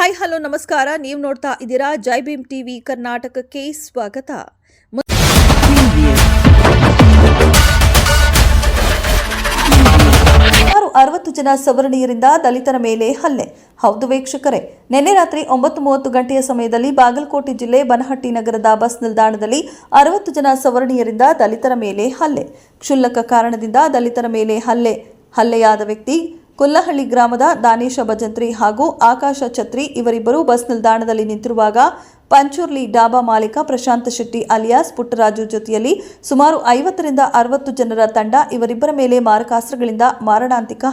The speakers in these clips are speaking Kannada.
ಹಾಯ್ ಹಲೋ ನಮಸ್ಕಾರ. ನೀವು ನೋಡ್ತಾ ಇದ್ದೀರಾ ಜೈ ಭೀಮ್ ಟಿವಿ ಕರ್ನಾಟಕಕ್ಕೆ ಸ್ವಾಗತ. ಸುಮಾರು ಅರವತ್ತು ಜನ ಸವರ್ಣೀಯರಿಂದ ದಲಿತರ ಮೇಲೆ ಹಲ್ಲೆ. ಹೌದು ವೀಕ್ಷಕರೇ, ನಿನ್ನೆ ರಾತ್ರಿ ಒಂಬತ್ತು ಮೂವತ್ತು ಗಂಟೆಯ ಸಮಯದಲ್ಲಿ ಬಾಗಲಕೋಟೆ ಜಿಲ್ಲೆ ಬನಹಟ್ಟಿ ನಗರದ ಬಸ್ ನಿಲ್ದಾಣದಲ್ಲಿ ಅರವತ್ತು ಜನ ಸವರ್ಣೀಯರಿಂದ ದಲಿತರ ಮೇಲೆ ಹಲ್ಲೆ. ಕ್ಷುಲ್ಲಕ ಕಾರಣದಿಂದ ದಲಿತರ ಮೇಲೆ ಹಲ್ಲೆ. ಹಲ್ಲೆಯಾದ ವ್ಯಕ್ತಿ ಕೊಲ್ಲಹಳ್ಳಿ ಗ್ರಾಮದ ದಾನೇಶ ಭಜಂತ್ರಿ ಹಾಗೂ ಆಕಾಶ ಛತ್ರಿ ಇವರಿಬ್ಬರು ಬಸ್ ನಿಲ್ದಾಣದಲ್ಲಿ ನಿಂತಿರುವಾಗ ಪಂಚೂರ್ಲಿ ಡಾಬಾ ಮಾಲೀಕ ಪ್ರಶಾಂತ ಶೆಟ್ಟಿ ಅಲಿಯಾಸ್ ಪುಟ್ಟರಾಜು ಜೊತೆಯಲ್ಲಿ ಸುಮಾರು ಐವತ್ತರಿಂದ ಅರವತ್ತು ಜನರ ತಂಡ ಇವರಿಬ್ಬರ ಮೇಲೆ ಮಾರಕಾಸ್ತ್ರಗಳಿಂದ ಮಾರಣಾಂತಿಕ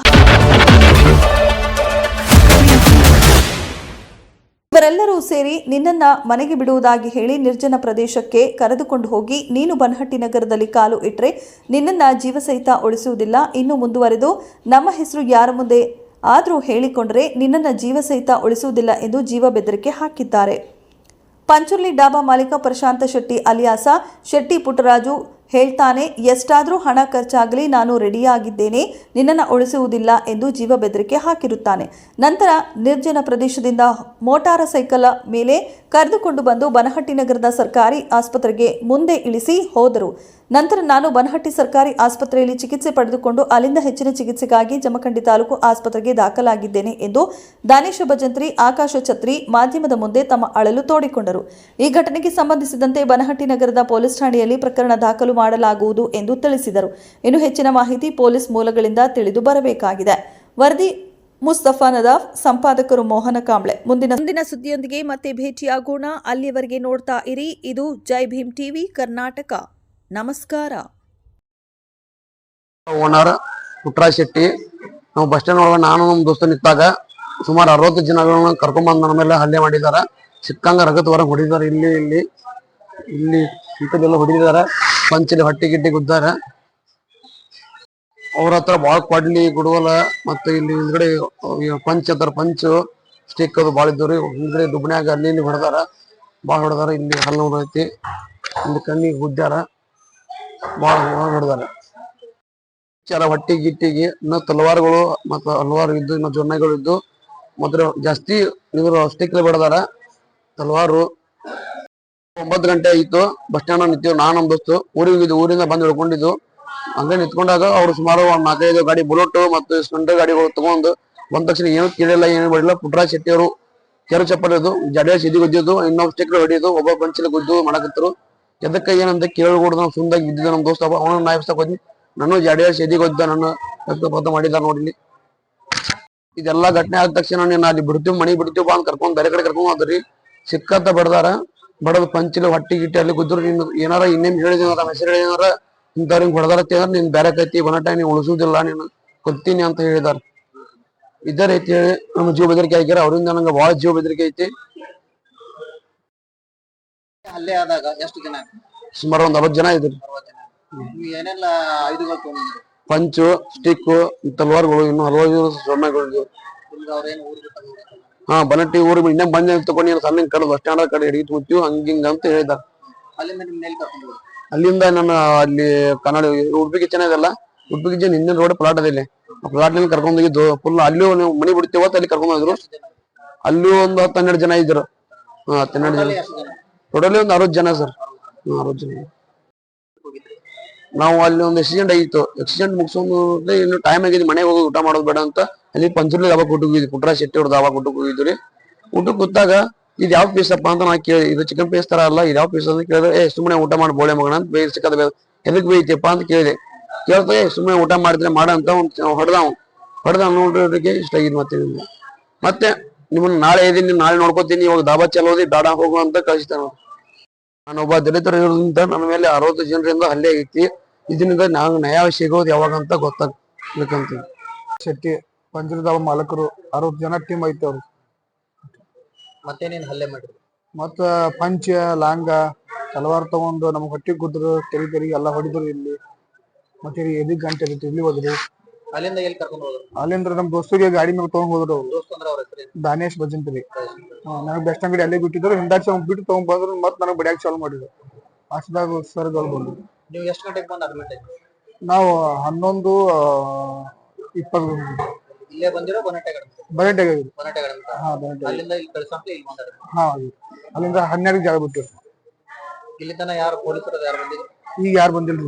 ಇವರೆಲ್ಲರೂ ಸೇರಿ ನಿನ್ನನ್ನ ಮನೆಗೆ ಬಿಡುವುದಾಗಿ ಹೇಳಿ ನಿರ್ಜನ ಪ್ರದೇಶಕ್ಕೆ ಕರೆದುಕೊಂಡು ಹೋಗಿ ನೀನು ಬನಹಟ್ಟಿ ನಗರದಲ್ಲಿ ಕಾಲು ಇಟ್ಟರೆ ನಿನ್ನನ್ನ ಜೀವಸಹಿತ ಉಳಿಸುವುದಿಲ್ಲ. ಇನ್ನು ಮುಂದುವರೆದು ನಮ್ಮ ಹೆಸರು ಯಾರ ಮುಂದೆ ಆದರೂ ಹೇಳಿಕೊಂಡರೆ ನಿನ್ನನ್ನು ಜೀವಸಹಿತ ಉಳಿಸುವುದಿಲ್ಲ ಎಂದು ಜೀವ ಬೆದರಿಕೆ ಹಾಕಿದ್ದಾರೆ. ಪಂಚುರ್ಲಿ ಡಾಬಾ ಮಾಲೀಕ ಪ್ರಶಾಂತ ಶೆಟ್ಟಿ ಅಲಿಯಾಸ, ಶೆಟ್ಟಿ ಪುಟ್ಟರಾಜು ಹೇಳ್ತಾನೆ, ಎಷ್ಟಾದರೂ ಹಣ ಖರ್ಚಾಗಲಿ ನಾನು ರೆಡಿಯಾಗಿದ್ದೇನೆ, ನಿನ್ನನ್ನು ಉಳಿಸುವುದಿಲ್ಲ ಎಂದು ಜೀವ ಬೆದರಿಕೆ ಹಾಕಿರುತ್ತಾನೆ. ನಂತರ ನಿರ್ಜನ ಪ್ರದೇಶದಿಂದ ಮೋಟಾರ ಸೈಕಲ್ ಮೇಲೆ ಕರೆದುಕೊಂಡು ಬಂದು ಬನಹಟ್ಟಿ ನಗರದ ಸರ್ಕಾರಿ ಆಸ್ಪತ್ರೆಗೆ ಮುಂದೆ ಇಳಿಸಿ ಹೋದರು. ನಂತರ ನಾನು ಬನಹಟ್ಟಿ ಸರ್ಕಾರಿ ಆಸ್ಪತ್ರೆಯಲ್ಲಿ ಚಿಕಿತ್ಸೆ ಪಡೆದುಕೊಂಡು ಅಲ್ಲಿಂದ ಹೆಚ್ಚಿನ ಚಿಕಿತ್ಸೆಗಾಗಿ ಜಮಖಂಡಿ ತಾಲೂಕು ಆಸ್ಪತ್ರೆಗೆ ದಾಖಲಾಗಿದ್ದೇನೆ ಎಂದು ದಾನೇಶ ಭಜಂತ್ರಿ, ಆಕಾಶ ಛತ್ರಿ ಮಾಧ್ಯಮದ ಮುಂದೆ ತಮ್ಮ ಅಳಲು ತೋಡಿಕೊಂಡರು. ಈ ಘಟನೆಗೆ ಸಂಬಂಧಿಸಿದಂತೆ ಬನಹಟ್ಟಿ ನಗರದ ಪೊಲೀಸ್ ಠಾಣೆಯಲ್ಲಿ ಪ್ರಕರಣ ದಾಖಲು ಮಾಡಲಾಗುವುದು ಎಂದು ತಿಳಿಸಿದರು. ಇನ್ನು ಹೆಚ್ಚಿನ ಮಾಹಿತಿ ಪೊಲೀಸ್ ಮೂಲಗಳಿಂದ ತಿಳಿದು ಬರಬೇಕಾಗಿದೆ. ವರದಿ ಮುಸ್ತಫಾ ನದಾಫ್, ಸಂಪಾದಕರು ಮೋಹನ ಕಾಂಬ್ಳೆ. ಮುಂದಿನ ಮುಂದಿನ ಸುದ್ದಿಯೊಂದಿಗೆ ಮತ್ತೆ ಭೇಟಿಯಾಗೋಣ. ಅಲ್ಲಿಯವರೆಗೆ ನೋಡ್ತಾ ಇರಿ. ಇದು ಜೈ ಭೀಮ್ ಟಿವಿ, ಕರ್ನಾಟಕ. ನಮಸ್ಕಾರ. ಓನರ್ ಪುಟ್ರಾಜ್ ಶೆಟ್ಟಿ. ನಾವು ಬಸ್ ಸ್ಟ್ಯಾಂಡ್ ಒಳಗೆ ನಾನು ನಮ್ಮ ದೋಸ್ತ ನಿಂತಾಗ ಸುಮಾರು ಅರವತ್ತು ಜನಗಳನ್ನ ಕರ್ಕೊಂಬಂದು ನನ್ನ ಮೇಲೆ ಹಲ್ಲೆ ಮಾಡಿದ್ದಾರೆ. ಸಿಕ್ಕಂಗ ರಗತ್ ಹೊರಗೆ ಹೊಡಿದಾರೆ, ಇಲ್ಲಿ ಇಲ್ಲಿ ಇಲ್ಲಿ ಇಂಥದ್ದೆಲ್ಲ ಹೊಡಿದಾರೆ ಪಂಚಲಿ ಹೊಟ್ಟೆ ಗಿಟ್ಟಿ ಗುದ್ದಾರೆ. ಅವ್ರ ಹತ್ರ ಬಾಳ್ ಕೊಡ್ಲಿ, ಗುಡವಲ ಮತ್ತೆ ಇಲ್ಲಿ ಹಿಂದ್ಗಡೆ ಪಂಚ್ ಹತ್ರ ಪಂಚ್ ಸ್ಟಿಕ್ ಅದು ಭಾಳ ಇದ್ದವ್ರಿ. ಹಿಂದ್ಗಡೆ ದುಬ್ನ್ಯಾಗ ಅಲ್ಲಿ ಇಲ್ಲಿ ಹೊಡೆದಾರ ಭಾಳ ಹೊಡೆದಾರ, ಇಲ್ಲಿ ಹಲ್ಲು ಹೊಡೈತಿ ಇಲ್ಲಿ ಕಣ್ಣಿಗೆ ಗುದ್ದಾರ. ಭಾಳ ಚಲ ಹೊಟ್ಟಿ ಗಿಟ್ಟಿಗೆ ಇನ್ನು ತಲವಾರುಗಳು ಮತ್ತು ಹಲವಾರು ಇದ್ದು ಇನ್ನು ಜೊನ್ನೆಗಳು ಇದ್ದು ಮಾತ್ರ ಜಾಸ್ತಿ ಇವರು ಸ್ಟಿಕ್ಲಿ ಬಡದಾರ. ತಲವಾರು ಒಂಬತ್ತು ಗಂಟೆ ಆಯ್ತು, ಬಸ್ ಸ್ಟ್ಯಾಂಡ್ ನಿಂತೀವಿ ನಾನು ನಮ್ಮ ದೋಸ್ತು ಊರಿಗೆ ಊರಿಂದ ಬಂದು ಹಿಡ್ಕೊಂಡಿದ್ದು. ಹಂಗೆ ನಿಂತ್ಕೊಂಡಾಗ ಅವ್ರು ಸುಮಾರು ಒಂದ್ ನಾಲ್ಕೈದು ಗಾಡಿ ಬುಲೆಟ್ ಮತ್ತು ಸ್ಪೆಂಡರ್ ಗಾಡಿಗಳು ತಗೊಂಡು ಬಂದ ತಕ್ಷಣ ಏನು ಕೇಳಿಲ್ಲ, ಏನು ಮಾಡಿಲ್ಲ. ಪುಟ್ರಾಜ್ ಶೆಟ್ಟಿ ಅವರು ಕೆರು ಚಪ್ಪಲಿದ್ದು ಜಡೇಶ್ ಸಿದಿ ಗುದ್ದಿದ್ದು ಇನ್ನೊಬ್ಬ ಸ್ಟಿಕ್ಲಿ ಹೊಡಿಯೋದು ಒಬ್ಬ ಪಂಚಲ್ಲಿ ಗುದ್ದು ಮಾಡಕತ್ತರು ಎದಕ್ಕೆ ಏನಂತ ಕೇಳ್ಕೊಡ್ದು ಸುಂದಾಗಿ ಬಿದ್ದಿದ್ದ ನಮ್ಮ ದೋಸ್ತ. ಅವನ ನಾಯಿಸ್ತಕ್ ಹೋದ್ನಿ. ನಾನು ಜಡೆ ಸಿದಿ ಗೊದ್ದ ನನ್ನ ರಕ್ತಪಾತ ಮಾಡಿದ ನೋಡಿಲಿ ಇದೆಲ್ಲ ಘಟನೆ ಆದ ತಕ್ಷಣ ನೀನು ಅಲ್ಲಿ ಬಿಡ್ತೀವಿ, ಮನಿ ಬಿಡ್ತೀವಿ, ಬಾ ಅಂತ ಕರ್ಕೊಂಡ್ ಬೇರೆ ಕಡೆ ಕರ್ಕೊಂಡ್ ಹೋದ್ರಿ. ಸಿಕ್ಕತ್ತ ಬಡದಾರ. ಬಡದ ಪಂಚಿಲಿ ಹೊಟ್ಟಿ ಗಿಟ್ಟಿ ಅಲ್ಲಿ ಗುದ್ರು ನೀನು ಏನಾರ ಇನ್ನೇನ್ ಹೇಳಿದಿನಾರ ಹೆಸರು ಹೇಳಿದಾರ ಇಂಥವ್ರಿಗೆ ಹೊಡೆದಾರತ್ತಿ ಅಂದ್ರೆ ನೀನು ಬೇರೆ ಕೈತಿ ಬನಟ ನೀನು ಉಳಿಸುದಿಲ್ಲ, ನೀನು ಕೊಡ್ತೀನಿ ಅಂತ ಹೇಳಿದಾರ. ಇದೇ ರೀತಿ ಹೇಳಿ ನಮ್ಮ ಜೀವ ಬೆದರಿಕೆ ಆಗ್ಯಾರ ಅವರಿಂದ ನಂಗೆ ಬಹಳ ಜೀವ ಬೆದರಿಕೆ ಐತಿ. ಹಲ್ಲೆ ಆದಾಗ ಎಷ್ಟು ಜನ? ಸುಮಾರು ಒಂದ್ ಅರವತ್ ಜನ ಇದ್ರು ನೀವು ಏನೆಲ್ಲ ಆಯುಧಗಳು ತಗೊಂಡಿದ್ರು ಪಂಚು ಸ್ಟಿಕ್ ತಲ್ವಾರ್ಗಳು ಇನ್ನು ಹಲವಾರು ನಿಮ್ಗೆ ಅವ್ರೇನು ತಗೊಂಡು ಹಾ ಬನಟ್ಟಿ ಊರು ಇನ್ನ ಬಂದ ತಗೊಂಡು ಸಣ್ಣ ಕಡೆ ಬಸ್ ಸ್ಟ್ಯಾಂಡ್ ಕಡೆ ಹಿಡಿದು ಕೂತೀವಿ ಹಂಗ ಹಿಂಗ ಅಂತ ಹೇಳಿದ ಅಲ್ಲಿಂದ ನಿಮ್ ನೆಲೆ ಕರ್ಕೊಂಡು ಹೋದ್ರು ಅಲ್ಲಿಂದ ನನ್ನ ಅಲ್ಲಿ ಕನ್ನಡ ಉಡುಪಿ ಕಿಚನ್ ಇದೆಲ್ಲ ಉಡುಪಿ ಕಿಚನ್ ಹಿಂದಿನ ರೋಡ್ ಪ್ಲಾಟ್ ಅದಿಲ್ಲಿ ಆ ಪ್ಲಾಟ್ನಲ್ಲಿ ಕರ್ಕೊಂಡ್ ಹೋಗಿದ್ದು ಫುಲ್ ಅಲ್ಲೂ ನೀವು ಮನಿ ಬಿಡ್ತೇವತ್ತ ಅಲ್ಲಿ ಕರ್ಕೊಂಡ್ ಹೋದ್ರು. ಅಲ್ಲೂ ಒಂದು ಹತ್ತು ಹನ್ನೆರಡು ಜನ ಇದ್ರು ಹಾ ಹತ್ತು ಹನ್ನೆರಡು ಜನ. ಎಷ್ಟು ಜನ? ಟೋಟಲಿ ಒಂದು ಅರವತ್ತು ಜನ ಸರ್. ಅರವತ್ತು ಜನ. ನಾವು ಅಲ್ಲಿ ಒಂದು ಆಕ್ಸಿಡೆಂಟ್ ಆಗಿತ್ತು. ಆಕ್ಸಿಡೆಂಟ್ ಮುಗಿಸೋದು ಇನ್ನು ಟೈಮ್ ಆಗಿದೆ, ಮನೆಗೆ ಹೋಗಿ ಊಟ ಮಾಡೋದು ಬೇಡ ಅಂತ. ಅಲ್ಲಿ ಪಂಚರ್ಲಿ ದಾಬಾ ಕೊಟ್ಟು ಹೋಗಿದ್ವಿ. ಪುಟ್ರ ಶೆಟ್ಟಿ ಅವ್ರ ದಾಬಾ ಕೊಟ್ಟು ಹೋಗಿದ್ವಿ ಊಟಕ್ಕೆ ಕೂತಾಗ ಇದು ಯಾವ ಪೀಸ್ ಅಪ್ಪ ಅಂತ ನಾ ಕೇಳಿ, ಇದು ಚಿಕನ್ ಪೀಸ್ ತರ ಅಲ್ಲ, ಇದು ಯಾವ ಪೀಸ್ ಅಂತ? ಕೇಳಿದ್ರೆ, ಏ ಸುಮ್ಮನೆ ಊಟ ಮಾಡಿ, ಬೋಳೆ ಮಗನ ಅಂತ ಬೇಯಿಸಿ ಸಿಕ್ಕದ ಎದಕ್ಕೆ ಎದಕ್ ಬೇಯ್ತಿಯಪ್ಪ ಅಂತ ಕೇಳಿದೆ. ಕೇಳ್ತಾ ಸುಮ್ಮನೆ ಊಟ ಮಾಡಿದ್ರೆ ಮಾಡ ಅಂತ ಅವ್ನು ಹೊಡೆದ ಹೊಡೆದ ನೋಡೋದಕ್ಕೆ ಇಷ್ಟ ಆಗಿದ್ ಮತ್ತೆ ಮತ್ತೆ ನಿಮ್ಮನ್ನ ನಾಳೆ ಇದೀನಿ ನಾಳೆ ನೋಡ್ಕೋತೀನಿ, ಇವಾಗ ದಾಬಾ ಚಲೋದಿ ಬೇಡ ಹೋಗು ಅಂತ ಕಳಿಸ್ತಾನ ನಾನೊಬ್ಬ ದಲಿತರ ಇರೋದ್ರಿಂದ ನನ್ನ ಮೇಲೆ ಅರವತ್ತು ಜನರಿಂದ ಹಲ್ಲೆ ಆಗೈತಿ. ಇದರಿಂದ ನಾನು ನ್ಯಾಯ ಸಿಗೋದು ಯಾವಾಗ ಅಂತ ಗೊತ್ತಾಗ್ಬೇಕಂತ ಶೆಟ್ಟಿ ಪಂಜರದ ಮಾಲಕರು ಅರವತ್ತು ಜನ ಟೀಮ್ ಐತಿ ಅವ್ರು. ಮತ್ತೇನೇನು ಹಲ್ಲೆ ಮಾಡಿದ್ರು? ಮತ್ತ ಪಂಚ ಲಾಂಗ ತಲವಾರ್ ತಗೊಂಡು ನಮ್ಗೆ ಹೊಟ್ಟಿ ಕುದ್ರು ತೆರಿ ತೆರಿಗೆ ಎಲ್ಲಾ ಹೊಡಿದ್ರು ಇಲ್ಲಿ. ಮತ್ತೆ ಎದಿ ಗಂಟೆ ಇಲ್ಲಿ ಹೋದ್ರು. ಅಲ್ಲಿಂದ ಎಲ್ಲಿ ಕರ್ಕೊಂಡು ಹೋದ್ರು? ಅಲ್ಲಿಂದ್ರ ನಮ್ ದೋಸ್ತರಿಗೆ ಗಾಡಿ ಮೇಲೆ ತಗೊಂಡ್ ಹೋದ್ರು ಅವ್ರು. ದೋಸ್ತ ಅಂದ್ರೆ ಅವ್ರ ಹೆಸರು ದಾನೇಶ್ ಭಜಂತ್ರಿ. ನನಗ್ ಬೆಸ್ಟ್ ಅಂಗಡಿ ಅಲ್ಲೇ ಬಿಟ್ಟಿದ್ರು ಹಿಂದಾಚೆ ಅವ್ನ್ ಬಿಟ್ಟು ತಗೊಂಡ್ಬಂದ್ರು ಮತ್ ನನಗೆ ಬಡಿಯಾಕ ಚಾಲು ಮಾಡಿದ್ರು. ಅಷ್ಟದಾಗ ಸರ್ ಬಂದ್ರು ನೀವು ಎಷ್ಟು ಗಂಟೆಗೆ ಬಂದು ಅಡ್ಮಿಟ್ ಆಯ್ತು ನಾವು ಹನ್ನೊಂದು ಇಪ್ಪತ್ತು ಇಲ್ಲೇ ಬಂದಿರೋ ಬೊನಟೆ ಗಡ ಬರಟೆ ಆಗಿದ್ರು ಬೊನಟೆ ಗಡಂತ ಹಾ ಬರಟೆ ಅಲ್ಲಿಂದ ಇಲ್ಲಿ ಕಳ್ಸಂತ ಇಲ್ಲಿ ಬಂದಾರೆ ಹಾ. ಅಲ್ಲಿಂದ ಹನ್ನೆರಡು ಜಾಗ ಬಿಟ್ಟಿರು ಇಲ್ಲಿ ತನ ಯಾರು ಪೊಲೀಸರು ಯಾರು ಬಂದಿಲ್ಲ ಈಗ ಯಾರು ಬಂದಿಲ್ರಿ?